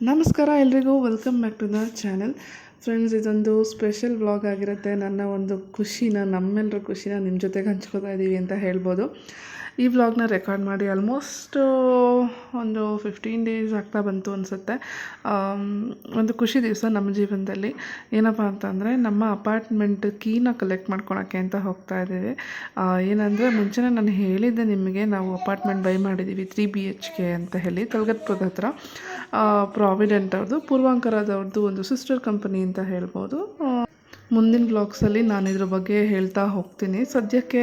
ನಮಸ್ಕಾರ ಎಲ್ರಿಗೂ welcome back to the channel friends ಇದೊಂದು ಸ್ಪೆಷಲ್ ವ್ಲಾಗ್ ಆಗಿರುತ್ತೆ. ನನ್ನ ಒಂದು ಖುಷಿನ ನಮ್ಮೆಲ್ಲರ ಖುಷಿನ ನಿಮ್ಮ ಜೊತೆಗೆ ಹಂಚ್ಕೋತಾ ಇದ್ದೀವಿ ಅಂತ ಹೇಳ್ಬೋದು. ಈ ವ್ಲಾಗ್ನ ರೆಕಾರ್ಡ್ ಮಾಡಿ ಆಲ್ಮೋಸ್ಟ್ ಒಂದು ಫಿಫ್ಟೀನ್ ಡೇಸ್ ಆಗ್ತಾ ಬಂತು ಅನಿಸುತ್ತೆ. ಒಂದು ಖುಷಿ ದಿವಸ ನಮ್ಮ ಜೀವನದಲ್ಲಿ. ಏನಪ್ಪ ಅಂತಂದರೆ, ನಮ್ಮ ಅಪಾರ್ಟ್ಮೆಂಟ್ ಕೀನ ಕಲೆಕ್ಟ್ ಮಾಡ್ಕೊಳಕ್ಕೆ ಅಂತ ಹೋಗ್ತಾ ಇದ್ದೀವಿ. ಏನಂದರೆ, ಮುಂಚೆನೇ ನಾನು ಹೇಳಿದ್ದೆ ನಿಮಗೆ, ನಾವು ಅಪಾರ್ಟ್ಮೆಂಟ್ ಬೈ ಮಾಡಿದ್ದೀವಿ ತ್ರೀ ಬಿ ಎಚ್ ಕೆ ಅಂತ ಹೇಳಿ ಕಲ್ಗತ್ಪುರದ ಹತ್ರ. ಪ್ರಾವಿಡೆಂಟ್ ಅವ್ರದ್ದು ಪೂರ್ವಾಂಕರದವ್ರದ್ದು ಒಂದು ಸಿಸ್ಟರ್ ಕಂಪನಿ ಅಂತ ಹೇಳ್ಬೋದು. ಮುಂದಿನ ವ್ಲಾಗ್ಸಲ್ಲಿ ನಾನು ಇದ್ರ ಬಗ್ಗೆ ಹೇಳ್ತಾ ಹೋಗ್ತೀನಿ. ಸದ್ಯಕ್ಕೆ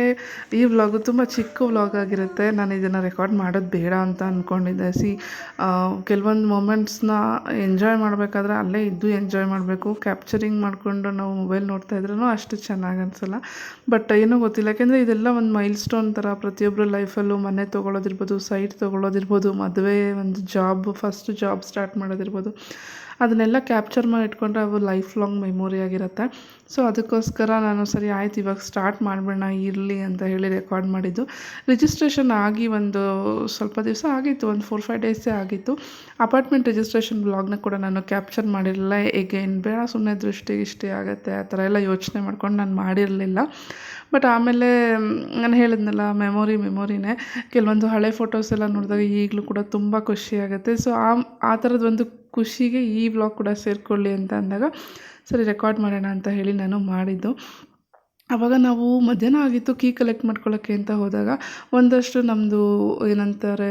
ಈ ವ್ಲಾಗು ತುಂಬ ಚಿಕ್ಕ ವ್ಲಾಗ್ ಆಗಿರುತ್ತೆ. ನಾನು ಇದನ್ನು ರೆಕಾರ್ಡ್ ಮಾಡೋದು ಬೇಡ ಅಂತ ಅಂದ್ಕೊಂಡಿದ್ದೆ ಸಿ ಕೆಲವೊಂದು ಮೂಮೆಂಟ್ಸ್ನ ಎಂಜಾಯ್ ಮಾಡಬೇಕಾದ್ರೆ ಅಲ್ಲೇ ಇದ್ದು ಎಂಜಾಯ್ ಮಾಡಬೇಕು. ಕ್ಯಾಪ್ಚರಿಂಗ್ ಮಾಡಿಕೊಂಡು ನಾವು ಮೊಬೈಲ್ ನೋಡ್ತಾ ಇದ್ರೂ ಅಷ್ಟು ಚೆನ್ನಾಗಿ ಅನಿಸಲ್ಲ. ಬಟ್ ಏನೂ ಗೊತ್ತಿಲ್ಲ. ಯಾಕೆಂದರೆ ಇದೆಲ್ಲ ಒಂದು ಮೈಲ್ ಸ್ಟೋನ್ ಥರ ಪ್ರತಿಯೊಬ್ಬರ ಲೈಫಲ್ಲೂ ಮನೆ ತೊಗೊಳೋದಿರ್ಬೋದು ಸೈಟ್ ತೊಗೊಳೋದಿರ್ಬೋದು, ಮದುವೆ ಒಂದು ಜಾಬ್ ಫಸ್ಟ್ ಜಾಬ್ ಸ್ಟಾರ್ಟ್ ಮಾಡೋದಿರ್ಬೋದು. ಅದನ್ನೆಲ್ಲ ಕ್ಯಾಪ್ಚರ್ ಮಾಡಿ ಇಟ್ಕೊಂಡ್ರೆ ಅವು ಲೈಫ್ ಲಾಂಗ್ ಮೆಮೊರಿ ಆಗಿರುತ್ತೆ. ಸೊ ಅದಕ್ಕೋಸ್ಕರ ನಾನು ಸರಿ ಆಯ್ತು, ಇವಾಗ ಸ್ಟಾರ್ಟ್ ಮಾಡಬೇಡ ಇರಲಿ ಅಂತ ಹೇಳಿ ರೆಕಾರ್ಡ್ ಮಾಡಿದ್ದು. ರಿಜಿಸ್ಟ್ರೇಷನ್ ಆಗಿ ಒಂದು ಸ್ವಲ್ಪ ದಿವಸ ಆಗಿತ್ತು, ಒಂದು ಫೋರ್ ಫೈವ್ ಡೇಸೇ ಆಗಿತ್ತು. ಅಪಾರ್ಟ್ಮೆಂಟ್ ರಿಜಿಸ್ಟ್ರೇಷನ್ ಬ್ಲಾಗ್ನ ಕೂಡ ನಾನು ಕ್ಯಾಪ್ಚರ್ ಮಾಡಿರಲಿಲ್ಲ. ಎಗೇನ್ ಬೇಡ ಸುಮ್ಮನೆ ದೃಷ್ಟಿ ಇಷ್ಟೇ ಆಗುತ್ತೆ, ಆ ಥರ ಎಲ್ಲ ಯೋಚನೆ ಮಾಡ್ಕೊಂಡು ನಾನು ಮಾಡಿರಲಿಲ್ಲ. ಬಟ್ ಆಮೇಲೆ ನಾನು ಹೇಳಿದ್ನಲ್ಲ ಮೆಮೊರಿ ಮೆಮೊರಿನೇ ಕೆಲವೊಂದು ಹಳೆ ಫೋಟೋಸ್ ಎಲ್ಲ ನೋಡಿದಾಗ ಈಗಲೂ ಕೂಡ ತುಂಬ ಖುಷಿಯಾಗುತ್ತೆ ಸೊ ಆ ಆ ಥರದ್ದು ಒಂದು ಖುಷಿಗೆ ಈ ವ್ಲಾಗ್ ಕೂಡ ಸೇರಿಕೊಳ್ಳಿ ಅಂತ ಅಂದಾಗ ಸರಿ ರೆಕಾರ್ಡ್ ಮಾಡೋಣ ಅಂತ ಹೇಳಿ ನಾನು ಮಾಡಿದ್ದು. ಆವಾಗ ನಾವು ಮಧ್ಯಾಹ್ನ ಆಗಿತ್ತು ಕೀ ಕಲೆಕ್ಟ್ ಮಾಡ್ಕೊಳ್ಳೋಕ್ಕೆ ಅಂತ ಹೋದಾಗ ಒಂದಷ್ಟು ನಮ್ಮದು ಏನಂತಾರೆ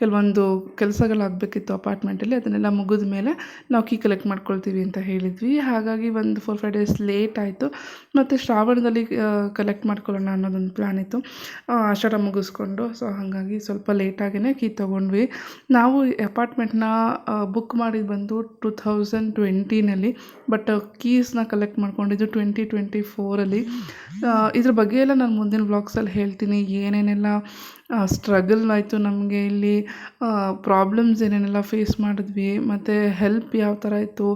ಕೆಲವೊಂದು ಕೆಲಸಗಳಾಗಬೇಕಿತ್ತು ಅಪಾರ್ಟ್ಮೆಂಟಲ್ಲಿ ಅದನ್ನೆಲ್ಲ ಮುಗಿದ ಮೇಲೆ ನಾವು ಕೀ ಕಲೆಕ್ಟ್ ಮಾಡ್ಕೊಳ್ತೀವಿ ಅಂತ ಹೇಳಿದ್ವಿ. ಹಾಗಾಗಿ ಒಂದು ಫೋರ್ ಫೈವ್ ಡೇಸ್ ಲೇಟ್ ಆಯಿತು. ಮತ್ತು ಶ್ರಾವಣದಲ್ಲಿ ಕಲೆಕ್ಟ್ ಮಾಡ್ಕೊಳ್ಳೋಣ ಅನ್ನೋದೊಂದು ಪ್ಲ್ಯಾನ್ ಇತ್ತು. ಆಷಾಢ ಮುಗಿಸ್ಕೊಂಡು ಸೊ ಹಾಗಾಗಿ ಸ್ವಲ್ಪ ಲೇಟಾಗಿಯೇ ಕೀ ತೊಗೊಂಡ್ವಿ. ನಾವು ಅಪಾರ್ಟ್ಮೆಂಟ್ನ ಬುಕ್ ಮಾಡಿದ್ದು ಬಂದು ಟು ಥೌಸಂಡ್ ಟ್ವೆಂಟಿನಲ್ಲಿ ಬಟ್ ಕೀಸ್ನ ಕಲೆಕ್ಟ್ ಮಾಡ್ಕೊಂಡಿದ್ದು ಟ್ವೆಂಟಿ ಟ್ವೆಂಟಿ ಫೋರಲ್ಲಿ ಇದ್ರ ಬಗ್ಗೆ ಎಲ್ಲ ನಾನು ಮುಂದಿನ ವ್ಲಾಗ್ಸಲ್ಲಿ ಹೇಳ್ತೀನಿ. ಏನೇನೆಲ್ಲ ಸ್ಟ್ರಗಲ್ ಆಯಿತು ನಮಗೆ ಇಲ್ಲಿ ಪ್ರಾಬ್ಲಮ್ಸ್ ಏನೇನೆಲ್ಲ ಫೇಸ್ ಮಾಡಿದ್ವಿ, ಮತ್ತು ಹೆಲ್ಪ್ ಯಾವ ಥರ ಇತ್ತು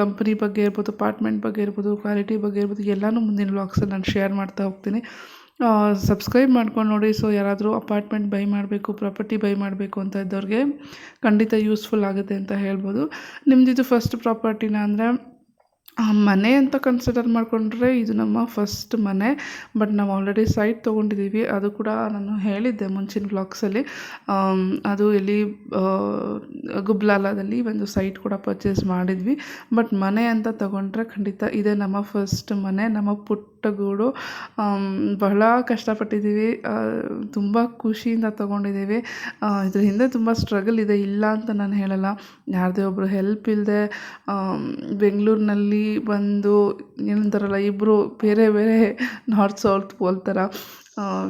ಕಂಪ್ನಿ ಬಗ್ಗೆ ಇರ್ಬೋದು ಅಪಾರ್ಟ್ಮೆಂಟ್ ಬಗ್ಗೆ ಇರ್ಬೋದು ಕ್ವಾಲಿಟಿ ಬಗ್ಗೆ ಇರ್ಬೋದು, ಎಲ್ಲನೂ ಮುಂದಿನ ವ್ಲಾಗ್ಸಲ್ಲಿ ನಾನು ಶೇರ್ ಮಾಡ್ತಾ ಹೋಗ್ತೀನಿ. ಸಬ್ಸ್ಕ್ರೈಬ್ ಮಾಡ್ಕೊಂಡು ನೋಡಿ ಸೊ ಯಾರಾದರೂ ಅಪಾರ್ಟ್ಮೆಂಟ್ ಬೈ ಮಾಡಬೇಕು ಪ್ರಾಪರ್ಟಿ ಬೈ ಮಾಡಬೇಕು ಅಂತ ಇದ್ದವ್ರಿಗೆ ಖಂಡಿತ ಯೂಸ್ಫುಲ್ ಆಗುತ್ತೆ ಅಂತ ಹೇಳ್ಬೋದು. ನಿಮ್ಮದಿದು ಫಸ್ಟ್ ಪ್ರಾಪರ್ಟಿನ ಅಂದರೆ ಮನೆ ಅಂತ ಕನ್ಸಿಡರ್ ಮಾಡಿಕೊಂಡ್ರೆ ಇದು ನಮ್ಮ ಫಸ್ಟ್ ಮನೆ ಬಟ್ ನಾವು ಆಲ್ರೆಡಿ ಸೈಟ್ ತೊಗೊಂಡಿದ್ದೀವಿ ಅದು ಕೂಡ ನಾನು ಹೇಳಿದ್ದೆ ಮುಂಚಿನ ವ್ಲಾಗ್ಸಲ್ಲಿ ಅದು ಇಲ್ಲಿ ಗುಬ್ಲಾಲದಲ್ಲಿ ಒಂದು ಸೈಟ್ ಕೂಡ ಪರ್ಚೇಸ್ ಮಾಡಿದ್ವಿ. ಬಟ್ ಮನೆ ಅಂತ ತಗೊಂಡ್ರೆ ಖಂಡಿತ ಇದೇ ನಮ್ಮ ಫಸ್ಟ್ ಮನೆ, ನಮ್ಮ ಪುಟ್ಟ ಗೂಡು ಬಹಳ ಕಷ್ಟಪಟ್ಟಿದ್ದೀವಿ. ತುಂಬ ಖುಷಿಯಿಂದ ತೊಗೊಂಡಿದ್ದೀವಿ. ಇದ್ರ ಹಿಂದೆ ತುಂಬ ಸ್ಟ್ರಗಲ್ ಇದೆ, ಇಲ್ಲ ಅಂತ ನಾನು ಹೇಳಲ್ಲ. ಯಾರದೇ ಒಬ್ಬರು ಹೆಲ್ಪ್ ಇಲ್ಲದೆ ಬೆಂಗಳೂರಿನಲ್ಲಿ ಬಂದು ಏನಂತಾರಲ್ಲ ಇಬ್ಬರು ಬೇರೆ ಬೇರೆ ನಾರ್ತ್ ಸೌತ್ ಪೋಲ್ ಥರ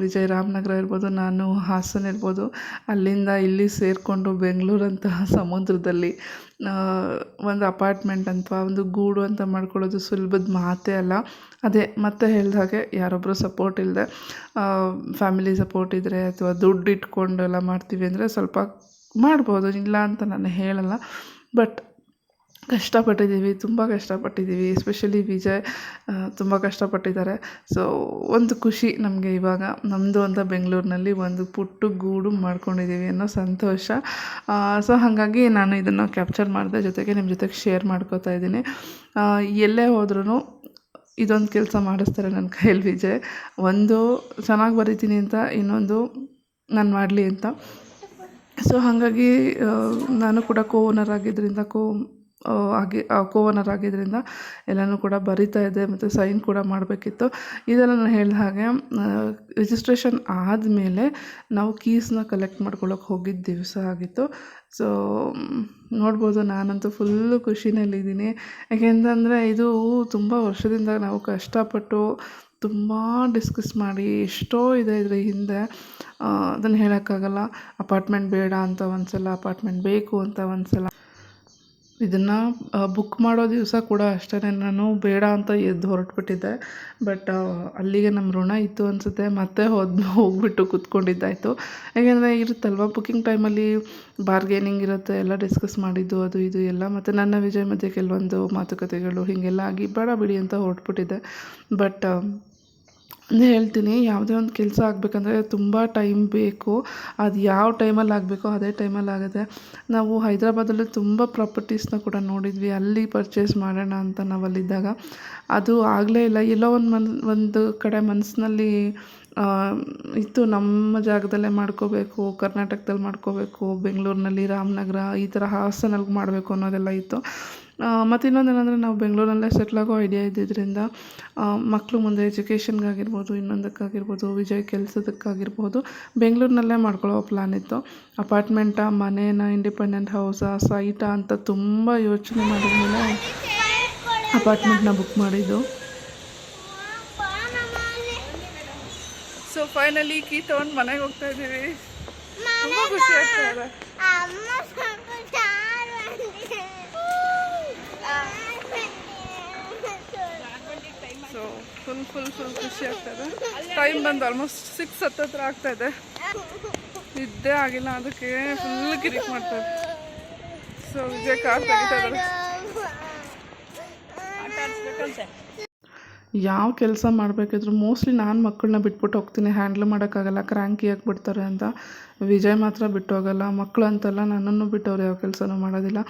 ವಿಜಯ ರಾಮನಗರ ಇರ್ಬೋದು, ನಾನು ಹಾಸನ ಇರ್ಬೋದು, ಅಲ್ಲಿಂದ ಇಲ್ಲಿ ಸೇರಿಕೊಂಡು ಬೆಂಗಳೂರಂತಹ ಸಮುದ್ರದಲ್ಲಿ ಒಂದು ಅಪಾರ್ಟ್ಮೆಂಟ್ ಅಥವಾ ಒಂದು ಗೂಡು ಅಂತ ಮಾಡ್ಕೊಳ್ಳೋದು ಸುಲಭದ ಮಾತೇ ಅಲ್ಲ. ಅದೇ, ಮತ್ತೆ ಹೇಳಿದ ಹಾಗೆ ಯಾರೊಬ್ಬರು ಸಪೋರ್ಟ್ ಇಲ್ಲದೆ ಫ್ಯಾಮಿಲಿ ಸಪೋರ್ಟ್ ಇದ್ದರೆ ಅಥವಾ ದುಡ್ಡು ಇಟ್ಕೊಂಡು ಎಲ್ಲ ಮಾಡ್ತೀವಿ ಅಂದರೆ ಸ್ವಲ್ಪ ಮಾಡ್ಬೋದು, ಇಲ್ಲ ಅಂತ ನಾನು ಹೇಳಲ್ಲ. ಬಟ್ ಕಷ್ಟಪಟ್ಟಿದ್ದೀವಿ, ತುಂಬ ಕಷ್ಟಪಟ್ಟಿದ್ದೀವಿ. ಎಸ್ಪೆಷಲಿ ವಿಜಯ್ ತುಂಬ ಕಷ್ಟಪಟ್ಟಿದ್ದಾರೆ. ಸೊ ಒಂದು ಖುಷಿ ನಮಗೆ ಇವಾಗ ನಮ್ಮದು ಅಂತ ಬೆಂಗಳೂರಿನಲ್ಲಿ ಒಂದು ಪುಟ್ಟು ಗೂಡು ಮಾಡ್ಕೊಂಡಿದ್ದೀವಿ ಅನ್ನೋ ಸಂತೋಷ. ಸೊ ಹಾಗಾಗಿ ನಾನು ಇದನ್ನು ಕ್ಯಾಪ್ಚರ್ ಮಾಡಿದೆ ಜೊತೆಗೆ ನಿಮ್ಮ ಜೊತೆಗೆ ಶೇರ್ ಮಾಡ್ಕೋತಾ ಇದ್ದೀನಿ. ಎಲ್ಲೇ ಹೋದ್ರೂ ಇದೊಂದು ಕೆಲಸ ಮಾಡಿಸ್ತಾರೆ ನನ್ನ ಕೈಯಲ್ಲಿ ವಿಜಯ್. ಒಂದು, ಚೆನ್ನಾಗಿ ಬರಿತೀನಿ ಅಂತ, ಇನ್ನೊಂದು ನಾನು ಮಾಡಲಿ ಅಂತ. ಸೊ ಹಾಗಾಗಿ ನಾನು ಕೂಡ ಕೋ ಓನರ್ ಆಗಿದ್ದರಿಂದ ಕೋ ಆಗಿ ಕೋವನರ್ ಆಗಿದ್ದರಿಂದ ಎಲ್ಲನೂ ಕೂಡ ಬರಿತಾ ಇದೆ ಮತ್ತು ಸೈನ್ ಕೂಡ ಮಾಡಬೇಕಿತ್ತು. ಇದೆಲ್ಲ ನಾನು ಹೇಳಿದ ಹಾಗೆ ರಿಜಿಸ್ಟ್ರೇಷನ್ ಆದಮೇಲೆ ನಾವು ಕೀಸನ್ನ ಕಲೆಕ್ಟ್ ಮಾಡ್ಕೊಳ್ಳೋಕೆ ಹೋಗಿದ್ದ ದಿವಸ ಆಗಿತ್ತು. ಸೊ ನೋಡ್ಬೋದು ನಾನಂತೂ ಫುಲ್ಲು ಖುಷಿನಲ್ಲಿದ್ದೀನಿ ಯಾಕೆಂತಂದರೆ ಇದು ತುಂಬ ವರ್ಷದಿಂದ ನಾವು ಕಷ್ಟಪಟ್ಟು ತುಂಬ ಡಿಸ್ಕಸ್ ಮಾಡಿ ಎಷ್ಟೋ ಇದೆ ಇದ್ರ ಹಿಂದೆ. ಅದನ್ನು ಹೇಳೋಕ್ಕಾಗಲ್ಲ. ಅಪಾರ್ಟ್ಮೆಂಟ್ ಬೇಡ ಅಂತ ಒಂದು ಸಲ ಅಪಾರ್ಟ್ಮೆಂಟ್ ಬೇಕು ಅಂತ ಒಂದು ಸಲ ಇದನ್ನು ಬುಕ್ ಮಾಡೋ ದಿವಸ ಕೂಡ ಅಷ್ಟೇ ನಾನು ಬೇಡ ಅಂತ ಎದ್ದು ಹೊರಟ್ಬಿಟ್ಟಿದ್ದೆ. ಬಟ್ ಅಲ್ಲಿಗೆ ನಮ್ಮ ಋಣ ಇತ್ತು ಅನಿಸುತ್ತೆ. ಮತ್ತೆ ಹೋದ, ಹೋಗ್ಬಿಟ್ಟು ಕೂತ್ಕೊಂಡಿದ್ದಾಯಿತು. ಯಾಕೆಂದರೆ ಇರುತ್ತಲ್ವ? ಬುಕ್ಕಿಂಗ್ ಟೈಮಲ್ಲಿ ಬಾರ್ಗೇನಿಂಗ್ ಇರುತ್ತೆ, ಎಲ್ಲ ಡಿಸ್ಕಸ್ ಮಾಡಿದ್ದು, ಅದು ಇದು ಎಲ್ಲ. ಮತ್ತು ನನ್ನ ವಿಜಯ್ ಮಧ್ಯೆ ಕೆಲವೊಂದು ಮಾತುಕತೆಗಳು, ಹೀಗೆಲ್ಲ ಆಗಿ ಬೇಡ ಬಿಡಿ ಅಂತ ಹೊರಟ್ಬಿಟ್ಟಿದ್ದೆ. ಬಟ್ ಹೇಳ್ತೀನಿ, ಯಾವುದೇ ಒಂದು ಕೆಲಸ ಆಗಬೇಕಂದ್ರೆ ತುಂಬ ಟೈಮ್ ಬೇಕು. ಅದು ಯಾವ ಟೈಮಲ್ಲಿ ಆಗಬೇಕು ಅದೇ ಟೈಮಲ್ಲಿ ಆಗುತ್ತೆ. ನಾವು ಹೈದ್ರಾಬಾದಲ್ಲಿ ತುಂಬ ಪ್ರಾಪರ್ಟೀಸ್ನ ಕೂಡ ನೋಡಿದ್ವಿ, ಅಲ್ಲಿ ಪರ್ಚೇಸ್ ಮಾಡೋಣ ಅಂತ ನಾವು ಅಲ್ಲಿದ್ದಾಗ ಅದು ಆಗಲೇ ಇಲ್ಲ, ಎಲ್ಲೋ ಒಂದು ಮನ್, ಒಂದು ಕಡೆ ಮನಸ್ಸಿನಲ್ಲಿ ಇತ್ತು ನಮ್ಮ ಜಾಗದಲ್ಲೇ ಮಾಡ್ಕೋಬೇಕು, ಕರ್ನಾಟಕದಲ್ಲಿ ಮಾಡ್ಕೋಬೇಕು, ಬೆಂಗಳೂರಿನಲ್ಲಿ ರಾಮನಗರ, ಈ ಥರ ಹಾಸನಲ್ಲಿ ಮಾಡಬೇಕು ಅನ್ನೋದೆಲ್ಲ ಇತ್ತು. ಮತ್ತು ಇನ್ನೊಂದು ಏನಂದರೆ ನಾವು ಬೆಂಗಳೂರಲ್ಲೇ ಸೆಟ್ಲಾಗೋ ಐಡಿಯಾ ಇದ್ದಿದ್ದರಿಂದ ಮಕ್ಕಳು ಮುಂದೆ ಎಜುಕೇಷನ್ಗಾಗಿರ್ಬೋದು ಇನ್ನೊಂದಕ್ಕಾಗಿರ್ಬೋದು, ವಿಜಯ್ ಕೆಲಸದಕ್ಕಾಗಿರ್ಬೋದು, ಬೆಂಗಳೂರಿನಲ್ಲೇ ಮಾಡ್ಕೊಳ್ಳೋ ಪ್ಲ್ಯಾನ್ ಇತ್ತು. ಅಪಾರ್ಟ್ಮೆಂಟಾ ಮನೇನ ಇಂಡಿಪೆಂಡೆಂಟ್ ಹೌಸಾ ಸೈಟಾ ಅಂತ ತುಂಬ ಯೋಚನೆ ಮಾಡಿದ್ಮೇಲೆ ಅಪಾರ್ಟ್ಮೆಂಟ್ನ ಬುಕ್ ಮಾಡಿದ್ದು. ಫೈನಲಿ ಕೀ ತೊಗೊಂಡು ಮನೆಗೆ ಹೋಗ್ತಾ ಇದ್ದೀವಿ. ತುಂಬಾ ಖುಷಿ ಆಗ್ತಾ ಇದೆ. ಅಮ್ಮ ಸ್ವಲ್ಪ ಚಾರು ಸೊ ಫುಲ್ ಫುಲ್ ಫುಲ್ ಖುಷಿ ಆಗ್ತಾ ಇದೆ. ಟೈಮ್ ಬಂದು ಆಲ್ಮೋಸ್ಟ್ ಸಿಕ್ಸ್ ಹತ್ತತ್ರ ಆಗ್ತಾ ಇದೆ. ನಿದ್ದೆ ಆಗಿಲ್ಲ ಅದಕ್ಕೆ ಫುಲ್ ಕಿರಿಕ್ ಮಾಡ್ತಾರೆ ಸೊ ವಿಜಯ್ ಕಾರ್ ತೆಗಿತಾ ಇದ್ದಾರೆ ಯಾವ ಕೆಲಸ ಮಾಡಬೇಕಿದ್ರು ಮೋಸ್ಟ್ಲಿ ನಾನು ಮಕ್ಕಳನ್ನ ಬಿಟ್ಬಿಟ್ಟು ಹೋಗ್ತೀನಿ ಹ್ಯಾಂಡ್ಲ್ ಮಾಡೋಕ್ಕಾಗಲ್ಲ ಕ್ರ್ಯಾಂಕಿ ಆಗಿಬಿಡ್ತಾರೆ ಅಂತ. ವಿಜಯ್ ಮಾತ್ರ ಬಿಟ್ಟೋಗಲ್ಲ ಮಕ್ಕಳು ಅಂತಲ್ಲ ನನ್ನನ್ನು ಬಿಟ್ಟು ಅವ್ರು ಯಾವ ಕೆಲಸನೂ ಮಾಡೋದಿಲ್ಲ.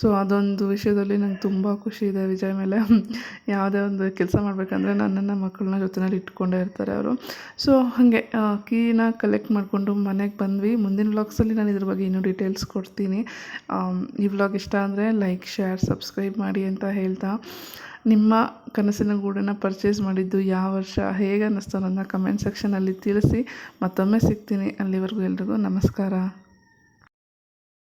ಸೊ ಅದೊಂದು ವಿಷಯದಲ್ಲಿ ನಂಗೆ ತುಂಬ ಖುಷಿ ಇದೆ ವಿಜಯ್ ಮೇಲೆ. ಯಾವುದೇ ಒಂದು ಕೆಲಸ ಮಾಡಬೇಕಂದ್ರೆ ನನ್ನನ್ನು ಮಕ್ಕಳನ್ನ ಜೊತೆಯಲ್ಲಿ ಇಟ್ಕೊಂಡೇ ಇರ್ತಾರೆ ಅವರು. ಸೊ ಹಾಗೆ ಕೀನ ಕಲೆಕ್ಟ್ ಮಾಡಿಕೊಂಡು ಮನೆಗೆ ಬಂದ್ವಿ. ಮುಂದಿನ ವ್ಲಾಗ್ಸಲ್ಲಿ ನಾನು ಇದ್ರ ಬಗ್ಗೆ ಇನ್ನೂ ಡೀಟೇಲ್ಸ್ ಕೊಡ್ತೀನಿ. ಈ ವ್ಲಾಗ್ ಇಷ್ಟ ಅಂದರೆ ಲೈಕ್ ಶೇರ್ ಸಬ್ಸ್ಕ್ರೈಬ್ ಮಾಡಿ ಅಂತ ಹೇಳ್ತಾ. ನಿಮ್ಮ ಕನಸಿನ ಗೂಡನ್ನು ಪರ್ಚೇಸ್ ಮಾಡಿದ್ದು ಯಾವ ವರ್ಷ ಹೇಗೆ ಅನ್ನಿಸ್ತು ಅನ್ನೋದನ್ನ ಕಮೆಂಟ್ ಸೆಕ್ಷನಲ್ಲಿ ತಿಳಿಸಿ. ಮತ್ತೊಮ್ಮೆ ಸಿಗ್ತೀನಿ. ಅಲ್ಲಿವರೆಗೂ ಎಲ್ರಿಗೂ ನಮಸ್ಕಾರ.